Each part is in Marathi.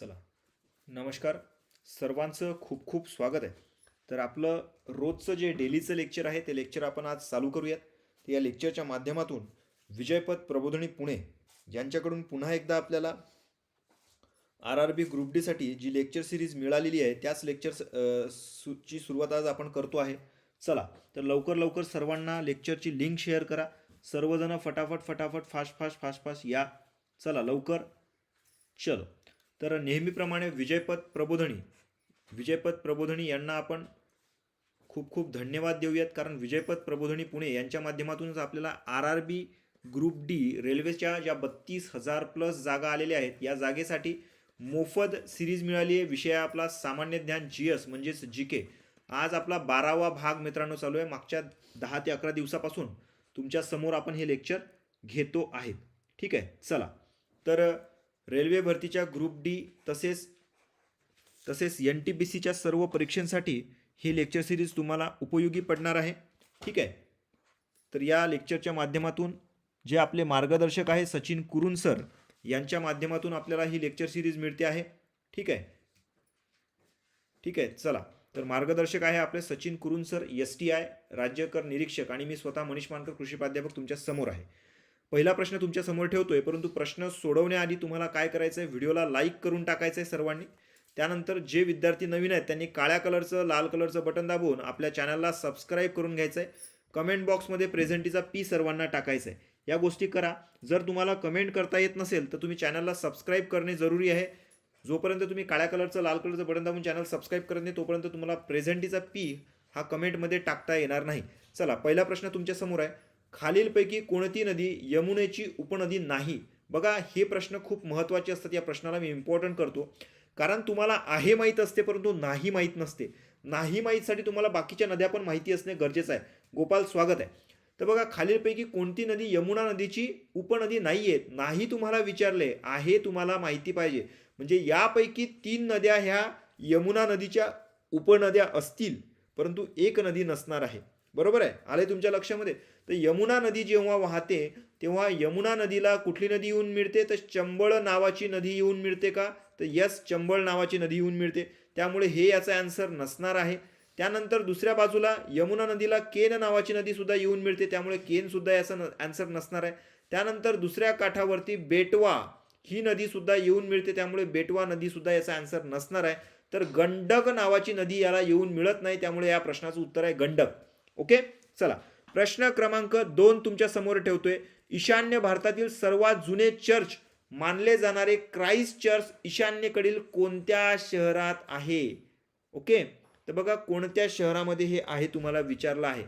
चला. नमस्कार. सर्वांचं खूप खूप स्वागत आहे. तर आपलं रोजचं जे डेलीचं लेक्चर आहे ते लेक्चर आपण आज चालू करूयात. तर या लेक्चरच्या माध्यमातून विजयपद प्रबोधनी पुणे यांच्याकडून पुन्हा एकदा आपल्याला आर आर बी ग्रुप डीसाठी जी लेक्चर सिरीज मिळालेली आहे त्याच लेक्चर सूची ची सुरुवात आज आपण करतो आहे. चला तर लवकर लवकर सर्वांना लेक्चरची लिंक शेअर करा. सर्वजण फटाफट फटाफट फास्ट फास्ट फास्ट फास्ट या. चला लवकर. चलो. तर नेहमीप्रमाणे विजयपथ प्रबोधनी विजयपथ प्रबोधनी यांना आपण खूप खूप धन्यवाद देऊयात. कारण विजयपथ प्रबोधनी पुणे यांच्या माध्यमातूनच आपल्याला R R B group D रेल्वेच्या ज्या बत्तीस हजार प्लस जागा आलेल्या आहेत या जागेसाठी मोफत सिरीज मिळाली आहे. विषय आपला सामान्य ज्ञान जी एस म्हणजेच जी के आज आपला बारावा भाग मित्रांनो चालू आहे. मागच्या दहा ते अकरा दिवसापासून तुमच्यासमोर आपण हे लेक्चर घेतो आहेत ठीक आहे? चला. तर रेल्वे भरतीच्या ग्रुप डी तसेच तसेच एन टी बी सीच्या सर्व परीक्षांसाठी ही लेक्चर सिरीज तुम्हाला उपयोगी पडणार आहे. ठीक आहे? तर या लेक्चरच्या माध्यमातून जे आपले मार्गदर्शक आहे सचिन कुरुन सर यांच्या माध्यमातून आपल्याला ही लेक्चर सिरीज मिळते आहे. ठीक आहे? ठीक आहे चला. तर मार्गदर्शक आहे आपले Sachin Kurun sir S T I राज्यकर निरीक्षक आणि मी स्वतः मनीष मानकर कृषी प्राध्यापक तुमच्यासमोर आहे. पहिला प्रश्न तुमच्यासमोर ठेवतोय परंतु प्रश्न सोडवण्याआधी तुम्हाला काय करायचं आहे व्हिडिओला लाईक करून टाकायचं आहे सर्वांनी. त्यानंतर जे विद्यार्थी नवीन आहेत त्यांनी काळ्या कलरचं लाल कलरचं बटन दाबून आपल्या चॅनलला सबस्क्राईब करून घ्यायचं आहे कमेंट बॉक्समध्ये प्रेझेंटीचा पी सर्वांना टाकायचा आहे या गोष्टी करा. जर तुम्हाला कमेंट करता येत नसेल तर तुम्ही चॅनलला सबस्क्राईब करणे जरुरी आहे. जोपर्यंत तुम्ही काळ्या कलरचं लाल कलरचं बटन दाबून चॅनल सबस्क्राईब करत नाही तोपर्यंत तुम्हाला प्रेझेंटीचा पी हा कमेंटमध्ये टाकता येणार नाही. चला पहिला प्रश्न तुमच्यासमोर आहे. खालीलपैकी कोणती नदी यमुनेची उपनदी नाही? बघा हे प्रश्न खूप महत्त्वाचे असतात. या प्रश्नाला मी इम्पॉर्टंट करतो. कारण तुम्हाला आहे माहीत असते परंतु नाही माहीत नसते. नाही माहीतसाठी तुम्हाला बाकीच्या नद्या पण माहिती असणे गरजेचं आहे. गोपाल स्वागत आहे. तर बघा खालीलपैकी कोणती नदी यमुना नदीची उपनदी नाही आहे नाही तुम्हाला विचारले. आहे तुम्हाला माहिती पाहिजे. म्हणजे यापैकी तीन नद्या ह्या यमुना नदीच्या उपनद्या असतील परंतु एक नदी नसणार आहे. बरोबर आहे? आले तुमच्या लक्षामध्ये. तर यमुना नदी जेव्हा वाहते तेव्हा यमुना नदीला कुठली नदी येऊन मिळते? तर चंबळ नावाची नदी येऊन मिळते का? तर यस चंबळ नावाची नदी येऊन मिळते. त्यामुळे हे याचा आन्सर नसणार आहे. त्यानंतर दुसऱ्या बाजूला यमुना नदीला केन नावाची नदीसुद्धा येऊन मिळते. त्यामुळे केनसुद्धा याचं न आन्सर नसणार आहे. त्यानंतर दुसऱ्या काठावरती बेटवा ही नदीसुद्धा येऊन मिळते. त्यामुळे बेटवा नदीसुद्धा याचा आन्सर नसणार आहे. तर गंडक नावाची नदी याला येऊन मिळत नाही. त्यामुळे या प्रश्नाचं उत्तर आहे गंडक. ओके? चला. प्रश्न क्रमांक दोन तुमच्यासमोर ठेवतोय. ईशान्य भारतातील सर्वात जुने चर्च मानले जाणारे क्राइस्ट चर्च ईशान्येकडील कोणत्या शहरात आहे? ओके? तर बघा कोणत्या शहरामध्ये हे आहे तुम्हाला विचारलं आहे.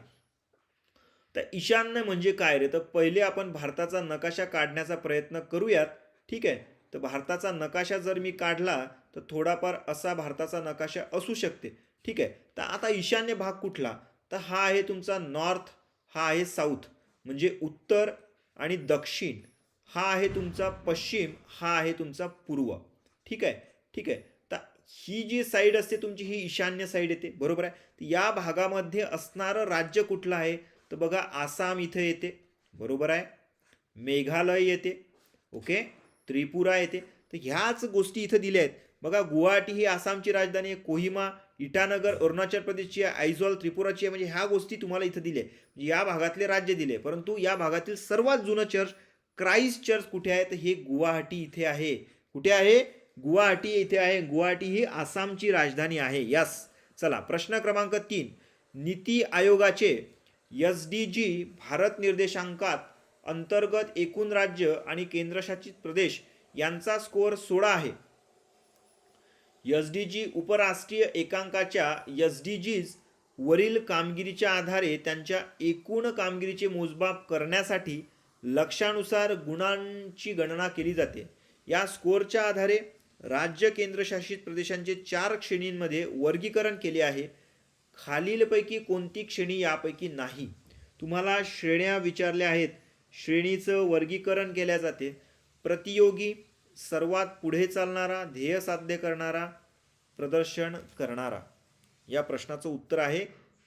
तर ईशान्य म्हणजे काय रे? तर पहिले आपण भारताचा नकाशा काढण्याचा प्रयत्न करूयात. ठीक आहे? तर भारताचा नकाशा जर मी काढला तर थोडाफार असा भारताचा नकाशा असू शकते. ठीक आहे? तर आता ईशान्य भाग कुठला? तर हा आहे तुमचा नॉर्थ हा आहे साऊथ म्हणजे उत्तर आणि दक्षिण. हा आहे तुमचा पश्चिम हा आहे तुमचा पूर्व. ठीक आहे? ठीक आहे. तर ही जी साईड असते तुमची ही ईशान्य साईड येते. बरोबर आहे? तर या भागामध्ये असणारं राज्य कुठलं आहे? तर बघा आसाम इथं येते. बरोबर आहे? मेघालय येते. ओके? त्रिपुरा येते. तर ह्याच गोष्टी इथं दिल्या आहेत. बघा गुवाहाटी ही आसामची राजधानी आहे. कोहिमा इटानगर अरुणाचल प्रदेशची आहे आयझॉल त्रिपुराची आहे म्हणजे ह्या गोष्टी तुम्हाला इथं दिल्या. म्हणजे या भागातले राज्य दिले. परंतु या भागातील सर्वात जुनं चर्च क्राइस्ट चर्च कुठे आहे? तर हे गुवाहाटी इथे आहे. कुठे आहे? गुवाहाटी इथे आहे. गुवाहाटी ही आसामची राजधानी आहे. यस. चला प्रश्न क्रमांक तीन. नीती आयोगाचे एस डी जी भारत निर्देशांकात अंतर्गत एकूण राज्य आणि केंद्रशासित प्रदेश यांचा स्कोअर सोळा आहे. एस डी जी उपराष्ट्रीय एकांकाच्या एस डी जीज वरील कामगिरीच्या आधारे त्यांच्या एकूण कामगिरीचे मोजमाप करण्यासाठी लक्षानुसार गुणांची गणना केली जाते. या स्कोअरच्या आधारे राज्य केंद्रशासित प्रदेशांचे चार श्रेणींमध्ये वर्गीकरण केले आहे. खालीलपैकी कोणती श्रेणी यापैकी नाही? तुम्हाला श्रेण्या विचारल्या आहेत. श्रेणीचं वर्गीकरण केल्या जाते. प्रतियोगी सर्वात पुढे चालणारा ध्येय साध्य करणारा प्रदर्शन करणारा. या प्रश्नाचं उत्तर आहे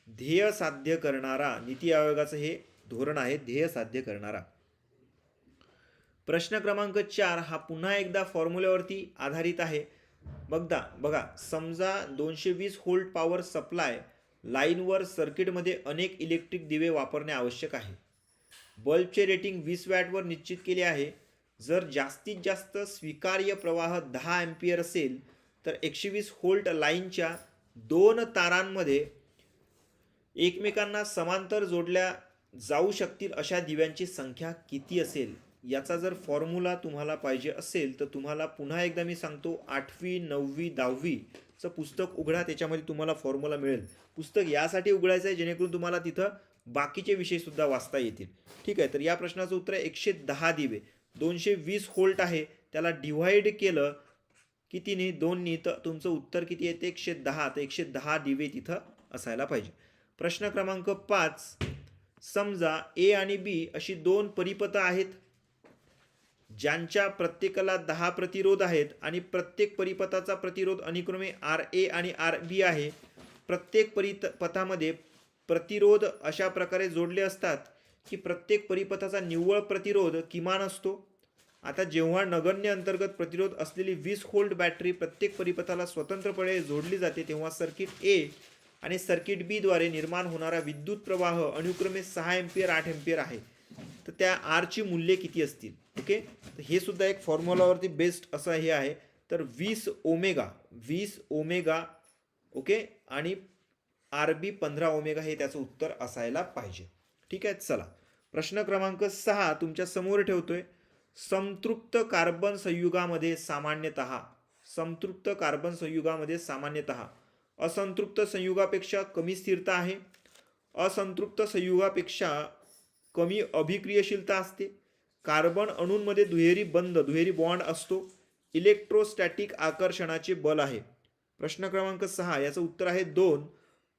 ध्येय साध्य करणारा. नीती आयोगाचं हे धोरण आहे ध्येय साध्य करणारा. प्रश्न क्रमांक चार हा पुन्हा एकदा फॉर्म्युल्यावरती आधारित आहे. बघदा बघा समजा दोनशे वीस होल्ट पॉवर सप्लाय लाईनवर सर्किटमध्ये अनेक इलेक्ट्रिक दिवे वापरणे आवश्यक आहे. बल्बचे रेटिंग वीस वॅटवर निश्चित केले आहे. जर जास्तीत जास्त स्वीकार्य प्रवाह दहा एम्पियर असेल तर एकशे वीस होल्ट लाईनच्या दोन तारांमध्ये एकमेकांना समांतर जोडल्या जाऊ शकतील अशा दिव्यांची संख्या किती असेल? याचा जर फॉर्म्युला तुम्हाला पाहिजे असेल तर तुम्हाला पुन्हा एकदा मी सांगतो आठवी नववी दहावीचं पुस्तक उघडा त्याच्यामध्ये तुम्हाला फॉर्म्युला मिळेल. पुस्तक यासाठी उघडायचं आहे जेणेकरून तुम्हाला तिथं बाकीचे विषयसुद्धा वाचता येतील. ठीक आहे तर या प्रश्नाचं उत्तर आहे एकशे दहा दिवे. दोनशे वीस होल्ट आहे त्याला डिव्हाइड केलं कितीने दोननी तर तुमचं उत्तर किती येते एकशे दहा तर एकशे दहा दिवे तिथं असायला पाहिजे. प्रश्न क्रमांक पाच समजा ए आणि बी अशी दोन परिपथ आहेत ज्यांच्या प्रत्येकाला दहा प्रतिरोध आहेत आणि प्रत्येक परिपथाचा प्रतिरोध अनुक्रमे आर ए आणि आर बी आहे प्रत्येक परित पथामध्ये प्रतिरोध अशा प्रकारे जोडले असतात की प्रत्येक परिपथाचा निव्वळ प्रतिरोध किमान असतो. आता जेव्हा नगण्य अंतर्गत प्रतिरोध असलेली वीस होल्ड बॅटरी प्रत्येक परिपथाला स्वतंत्रपणे जोडली जाते तेव्हा सर्किट ए आणि सर्किट बी द्वारे निर्माण होणारा विद्युत प्रवाह अनुक्रमे सहा एम्पियर आठ एम्पियर आहे. तर त्या आरची मूल्ये किती असतील? ओके? तर हे सुद्धा एक फॉर्म्युलावरती बेस्ड असं हे आहे. तर वीस ओमेगा वीस ओमेगा ओके? आणि आर बी पंधरा ओमेगा हे त्याचं उत्तर असायला पाहिजे. ठीक आहे चला. प्रश्न क्रमांक सहा तुमच्यासमोर ठेवतोय. संतृप्त कार्बन संयुगामध्ये सामान्यतः संतृप्त कार्बन संयुगामध्ये सामान्यतः असंतृप्त संयुगापेक्षा कमी स्थिरता आहे. असंतृप्त संयुगापेक्षा कमी अभिक्रियशीलता असते. कार्बन अणूंमध्ये दुहेरी बंद दुहेरी बॉन्ड असतो. इलेक्ट्रोस्टॅटिक आकर्षणाचे बल आहे. प्रश्न क्रमांक सहा याचं उत्तर आहे दोन.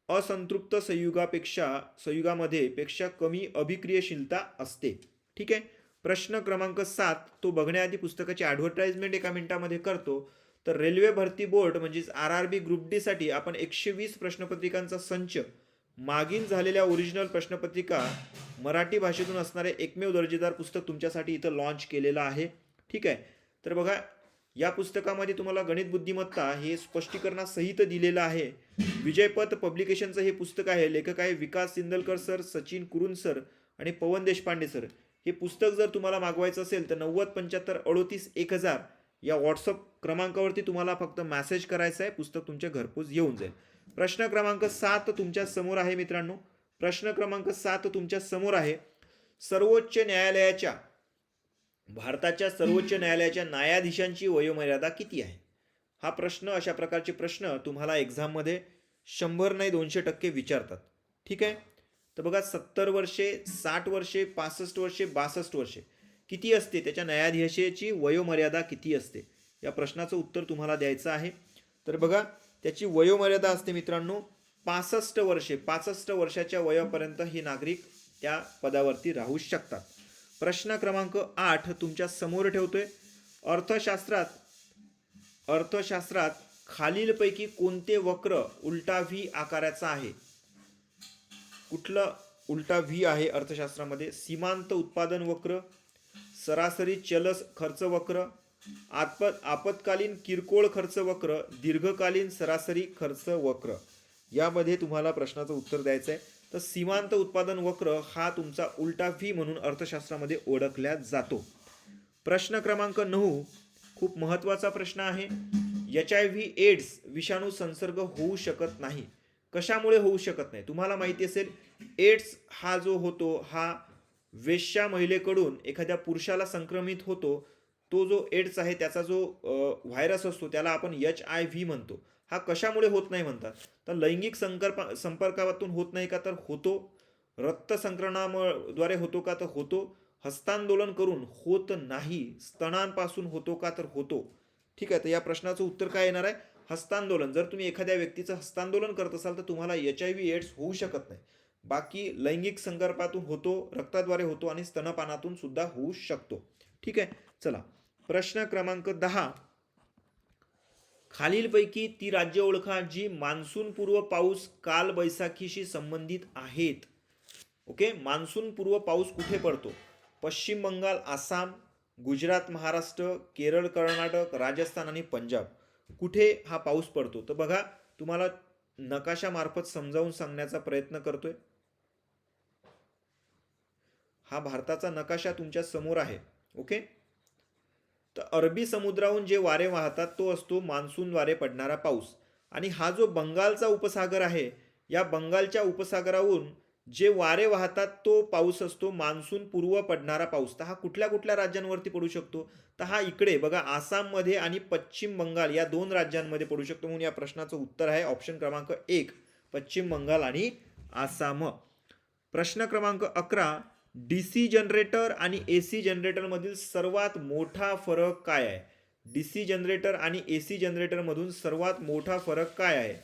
असंतृप्त संयुगापेक्षा संयुगामध्ये पेक्षा कमी अभिक्रियशीलता असते. ठीक आहे? प्रश्न क्रमांक सात तो बघण्याआधी पुस्तकाची ॲडव्हर्टाइजमेंट एका मिनिटामध्ये करतो. तर रेल्वे भरती बोर्ड म्हणजेच आर आर बी ग्रुप डीसाठी आपण एकशे वीस प्रश्नपत्रिकांचा संच मागील झालेल्या ओरिजिनल प्रश्नपत्रिका मराठी भाषेतून असणारे एकमेव दर्जेदार पुस्तक तुमच्यासाठी इथं लॉन्च केलेलं आहे. ठीक आहे? तर बघा या पुस्तकामध्ये तुम्हाला गणित बुद्धिमत्ता हे स्पष्टीकरणासहित दिलेलं आहे. विजयपथ पब्लिकेशनचं हे पुस्तक आहे. लेखक आहे विकास सिंदलकर सर सचिन कुरुन सर आणि पवन देशपांडे सर. हे पुस्तक जर तुम्हाला मागवायचं असेल तर नव्वद पंच्याहत्तर अडोतीस एक हजार या व्हॉट्सअप क्रमांकावरती तुम्हाला फक्त मॅसेज करायचा आहे. पुस्तक तुमच्या घरपोच येऊन जाईल. प्रश्न क्रमांक सात तुमच्यासमोर आहे मित्रांनो. प्रश्न क्रमांक सात तुमच्यासमोर आहे. सर्वोच्च न्यायालयाच्या भारताच्या सर्वोच्च न्यायालयाच्या न्यायाधीशांची वयोमर्यादा किती आहे? हा प्रश्न अशा प्रकारचे प्रश्न तुम्हाला एक्झाममध्ये शंभर नाही दोनशे टक्के विचारतात. ठीक आहे? तर बघा सत्तर वर्षे साठ वर्षे पासष्ट वर्षे बासष्ट वर्षे किती असते? त्याच्या न्यायाधीशाची वयोमर्यादा किती असते? या प्रश्नाचं उत्तर तुम्हाला द्यायचं आहे. तर बघा त्याची वयोमर्यादा असते मित्रांनो पासष्ट वर्षे पासष्ट वर्षाच्या वयापर्यंत हे नागरिक त्या पदावरती राहू शकतात. प्रश्न क्रमांक आठ तुमच्यासमोर ठेवतोय. अर्थशास्त्रात अर्थशास्त्रात खालीलपैकी कोणते वक्र उलटा व्ही आकाराचा आहे? कुठलं उलटा व्ही आहे अर्थशास्त्रामध्ये? सीमांत उत्पादन वक्र सरासरी चल खर्च वक्र आपत आपत्कालीन किरकोळ खर्च वक्र दीर्घकालीन सरासरी खर्च वक्र. यामध्ये तुम्हाला प्रश्नाचं उत्तर द्यायचं आहे तर सीमांत उत्पादन वक्र हा तुमचा उलटा व्ही म्हणून अर्थशास्त्रामध्ये ओळखला जातो. प्रश्न क्रमांक नऊ खूप महत्त्वाचा प्रश्न आहे. एच आय व्ही एड्स विषाणू संसर्ग होऊ शकत नाही. कशामुळे होऊ शकत नाही? तुम्हाला माहिती असेल एड्स हा जो होतो हा वेश्या महिलेकडून एखाद्या पुरुषाला संक्रमित होतो. तो जो एड्स आहे त्याचा जो व्हायरस असतो त्याला आपण एच आय व्ही म्हणतो. हा कशामुळे होत नाही म्हणतात? तर लैंगिक संकर्पा संपर्कातून होत नाही का तर होतो. रक्त संक्रमणामुळे होतो का तर होतो. हस्तांदोलन करून होत नाही स्तनांपासून होतो का तर होतो. ठीक आहे तर या प्रश्नाचं उत्तर काय येणार आहे? हस्तांदोलन. जर तुम्ही एखाद्या व्यक्तीचं हस्तांदोलन करत असाल तर तुम्हाला एच आय व्ही एड्स होऊ शकत नाही. बाकी लैंगिक संकर्पातून होतो रक्ताद्वारे होतो आणि स्तनपानातून सुद्धा होऊ शकतो. ठीक आहे चला. प्रश्न क्रमांक दहा. खालीलपैकी ती राज्य ओळखा जी मान्सूनपूर्व पाऊस काल बैसाखीशी संबंधित आहेत. ओके? मान्सूनपूर्व पाऊस कुठे पडतो? पश्चिम बंगाल आसाम गुजरात महाराष्ट्र केरळ कर्नाटक राजस्थान आणि पंजाब. कुठे हा पाऊस पडतो? तर बघा तुम्हाला नकाशामार्फत समजावून सांगण्याचा प्रयत्न करतोय. हा भारताचा नकाशा तुमच्यासमोर आहे. ओके? तर अरबी समुद्राहून जे वारे वाहतात तो असतो मान्सूनद्वारे पडणारा पाऊस. आणि हा जो बंगालचा उपसागर आहे या बंगालच्या उपसागराहून जे वारे वाहतात तो पाऊस असतो मान्सून पूर्व पडणारा पाऊस. तर हा कुठल्या कुठल्या राज्यांवरती पडू शकतो? तर हा इकडे बघा आसाममध्ये आणि पश्चिम बंगाल या दोन राज्यांमध्ये पडू शकतो. म्हणून या प्रश्नाचं उत्तर आहे ऑप्शन क्रमांक एक पश्चिम बंगाल आणि आसाम. प्रश्न क्रमांक अकरा डी सी जनरेटर आणि ए सी जनरेटरमधील सर्वात मोठा फरक काय आहे? डी सी जनरेटर आणि ए सी जनरेटरमधून सर्वात मोठा फरक काय आहे?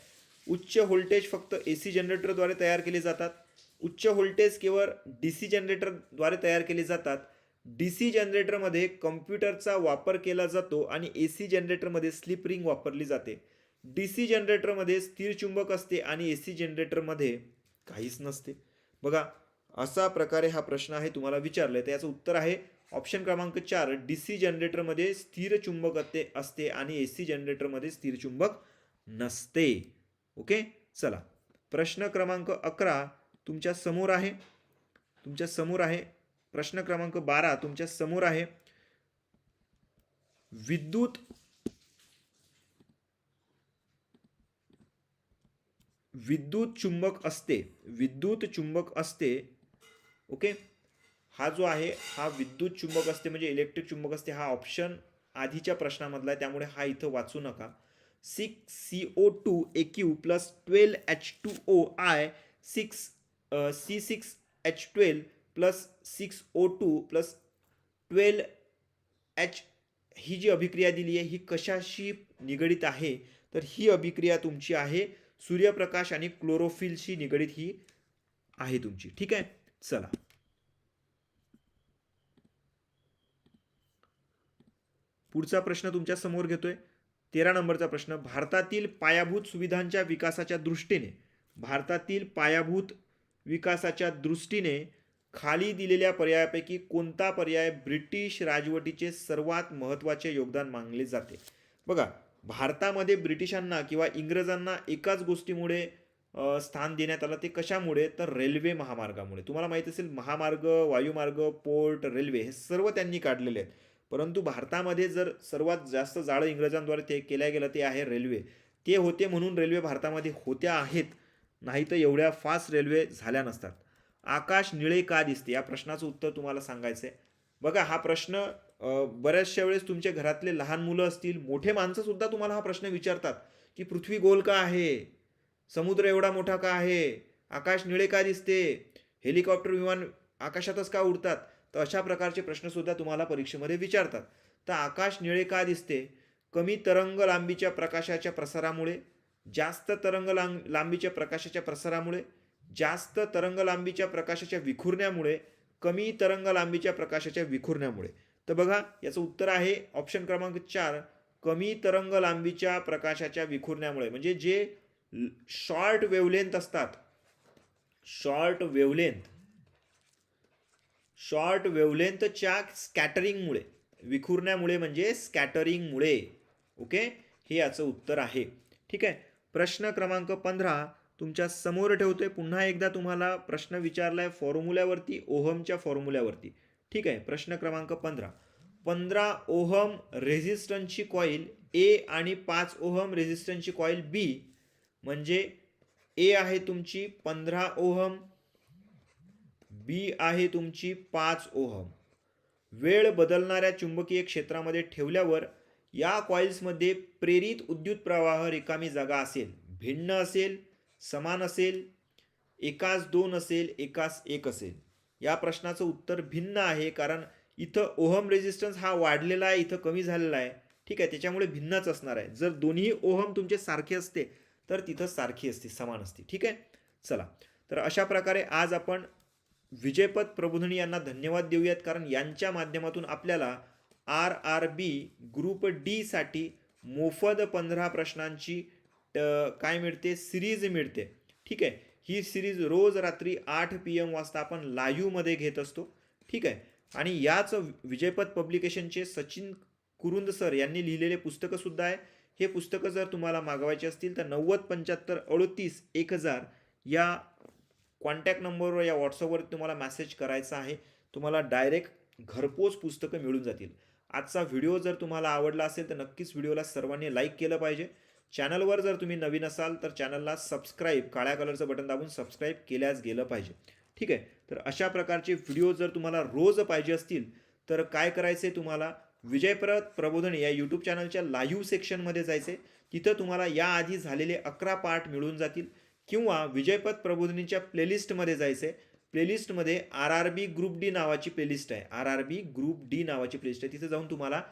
उच्च व्होल्टेज फक्त ए सी जनरेटरद्वारे तयार केले जातात. उच्च व्होल्टेज केवळ डी सी जनरेटरद्वारे तयार केले जातात. डी सी जनरेटरमध्ये कम्प्युटरचा वापर केला जातो आणि ए सी जनरेटरमध्ये स्लिप रिंग वापरली जाते. डी सी जनरेटरमध्ये स्थिर चुंबक असते आणि ए सी जनरेटरमध्ये काहीच नसते. बघा असा प्रकारे हा प्रश्न आहे तुम्हाला विचारलाय. तर याचं उत्तर आहे ऑप्शन क्रमांक चार डी सी जनरेटरमध्ये स्थिर चुंबक असते असते आणि ए सी जनरेटरमध्ये स्थिर चुंबक नसते. ओके? चला. प्रश्न क्रमांक अकरा तुमच्यासमोर आहे. तुमच्यासमोर आहे. प्रश्न क्रमांक बारा तुमच्यासमोर आहे. विद्युत विद्युत चुंबक असते. विद्युत चुंबक असते. ओके? हा जो आहे हा विद्युत चुंबक असते म्हणजे इलेक्ट्रिक चुंबक असते हा ऑप्शन आधीच्या प्रश्नामधला आहे त्यामुळे हा इथं वाचू नका. Six C O two A Q plus twelve H two O I six C six H twelve plus six O two plus twelve H ही जी अभिक्रिया दिली आहे ही कशाशी निगडीत आहे? तर ही अभिक्रिया तुमची आहे सूर्यप्रकाश आणि क्लोरोफिलशी निगडीत ही आहे तुमची. ठीक आहे? चला. पुढचा प्रश्न तुमच्यासमोर घेतोय. तेरा नंबरचा प्रश्न भारतातील पायाभूत सुविधांच्या विकासाच्या दृष्टीने भारतातील पायाभूत विकासाच्या दृष्टीने खाली दिलेल्या पर्यायापैकी कोणता पर्याय ब्रिटिश राजवटीचे सर्वात महत्त्वाचे योगदान मानले जाते? बघा भारतामध्ये ब्रिटिशांना किंवा इंग्रजांना एकाच गोष्टीमुळे स्थान देण्यात आलं ते कशामुळे? तर रेल्वे महामार्गामुळे. तुम्हाला माहीत असेल महामार्ग वायुमार्ग पोर्ट रेल्वे हे सर्व त्यांनी काढलेले आहेत. परंतु भारतामध्ये जर सर्वात जास्त जाळं इंग्रजांद्वारे ते केल्या गेलं ते आहे रेल्वे. ते होते म्हणून रेल्वे भारतामध्ये होत्या आहेत नाही तर एवढ्या फास्ट रेल्वे झाल्या नसतात. आकाश निळे का दिसते? या प्रश्नाचं उत्तर तुम्हाला सांगायचं आहे. बघा हा प्रश्न बऱ्याचशा वेळेस तुमच्या घरातले लहान मुलं असतील मोठे माणसंसुद्धा तुम्हाला हा प्रश्न विचारतात की पृथ्वी गोल का आहे? समुद्र एवढा मोठा का आहे? आकाश निळे का दिसते? हेलिकॉप्टर विमान आकाशातच का उडतात? तर अशा प्रकारचे प्रश्नसुद्धा तुम्हाला परीक्षेमध्ये विचारतात. तर आकाश निळे का दिसते? कमी तरंग लांबीच्या प्रकाशाच्या प्रसारामुळे जास्त तरंग लांब लांबीच्या प्रकाशाच्या प्रसारामुळे जास्त तरंग लांबीच्या प्रकाशाच्या विखुरण्यामुळे कमी तरंग लांबीच्या प्रकाशाच्या विखुरण्यामुळे. तर बघा याचं उत्तर आहे ऑप्शन क्रमांक चार कमी तरंग लांबीच्या प्रकाशाच्या विखुरण्यामुळे. म्हणजे जे शॉर्ट वेवलेंथ असतात. शॉर्ट वेवलेंथ शॉर्ट वेवलेंथच्या स्कॅटरिंगमुळे विखुरण्यामुळे म्हणजे स्कॅटरिंगमुळे. ओके? हे याचं उत्तर आहे. ठीक आहे? प्रश्न क्रमांक पंधरा तुमच्यासमोर ठेवतोय. पुन्हा एकदा तुम्हाला प्रश्न विचारला आहे फॉर्म्युल्यावरती ओहमच्या फॉर्म्युल्यावरती. ठीक आहे? प्रश्न क्रमांक पंधरा. पंधरा ओहम रेझिस्टन्सची कॉईल ए आणि पाच ओहम रेझिस्टन्सची कॉईल बी म्हणजे ए आहे तुमची पंधरा ओहम बी आहे तुमची पाच ओहम. वेळ बदलणाऱ्या चुंबकीय क्षेत्रामध्ये ठेवल्यावर या कॉइल्समध्ये प्रेरित विद्युत प्रवाह रिकामी जागा असेल. भिन्न असेल समान असेल एकास दोन असेल एकास एक असेल. या प्रश्नाचं उत्तर भिन्न आहे कारण इथं ओहम रेजिस्टन्स हा वाढलेला आहे इथं कमी झालेला आहे. ठीक आहे त्याच्यामुळे भिन्नच असणार आहे. जर दोन्ही ओहम तुमचे सारखे असते तर तिथं सारखी असते समान असते. ठीक आहे? चला. तर अशा प्रकारे आज आपण विजयपद प्रबोधनी यांना धन्यवाद देऊयात कारण यांच्या माध्यमातून आपल्याला आर आर बी ग्रुप डीसाठी मोफत पंधरा प्रश्नांची ट- काय मिळते? सिरीज मिळते. ठीक आहे? ही सिरीज रोज रात्री आठ पी एम वाजता आपण लाईव्हमध्ये घेत असतो. ठीक आहे? आणि याच विजयपद पब्लिकेशनचे सचिन कुरुंद सर यांनी लिहिलेले पुस्तकंसुद्धा आहे. हे पुस्तकं जर तुम्हाला मागवायची असतील तर नव्वद पंच्याहत्तर अडतीस एक हजार या कॉन्टॅक्ट नंबरवर या व्हॉट्सअपवर तुम्हाला मॅसेज करायचा आहे. तुम्हाला डायरेक्ट घरपोच पुस्तकं मिळून जातील. आजचा व्हिडिओ जर तुम्हाला आवडला असेल तर नक्कीच व्हिडिओला सर्वांनी लाईक केलं पाहिजे. चॅनलवर जर तुम्ही नवीन असाल तर चॅनलला सबस्क्राईब काळ्या कलरचं बटन दाबून सबस्क्राईब केल्याच गेलं पाहिजे. ठीक आहे? तर अशा प्रकारचे व्हिडिओ जर तुम्हाला रोज पाहिजे असतील तर काय करायचे तुम्हाला? विजयप्रत प्रबोधन या यूट्यूब चॅनलच्या लाईव्ह सेक्शनमध्ये जायचे. तिथं तुम्हाला याआधी झालेले अकरा पार्ट मिळून जातील. किंवा विजयपथ प्रबोधनीच्या प्लेलिस्टमध्ये जायचे. प्लेलिस्टमध्ये R R B group D नावाची प्लेलिस्ट आहे. R R B group D नावाची प्लेलिस्ट आहे. तिथे जाऊन तुम्हाला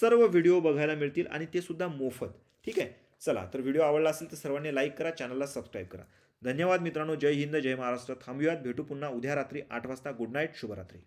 सर्व व्हिडिओ बघायला मिळतील आणि ते सुद्धा मोफत. ठीक आहे? चला तर व्हिडिओ आवडला असेल तर सर्वांनी लाईक करा चॅनलला सबस्क्राईब करा. धन्यवाद मित्रांनो. जय हिंद जय महाराष्ट्र. थांबूयात. भेटू पुन्हा उद्या रात्री आठ वाजता. गुड नाईट शुभरात्री.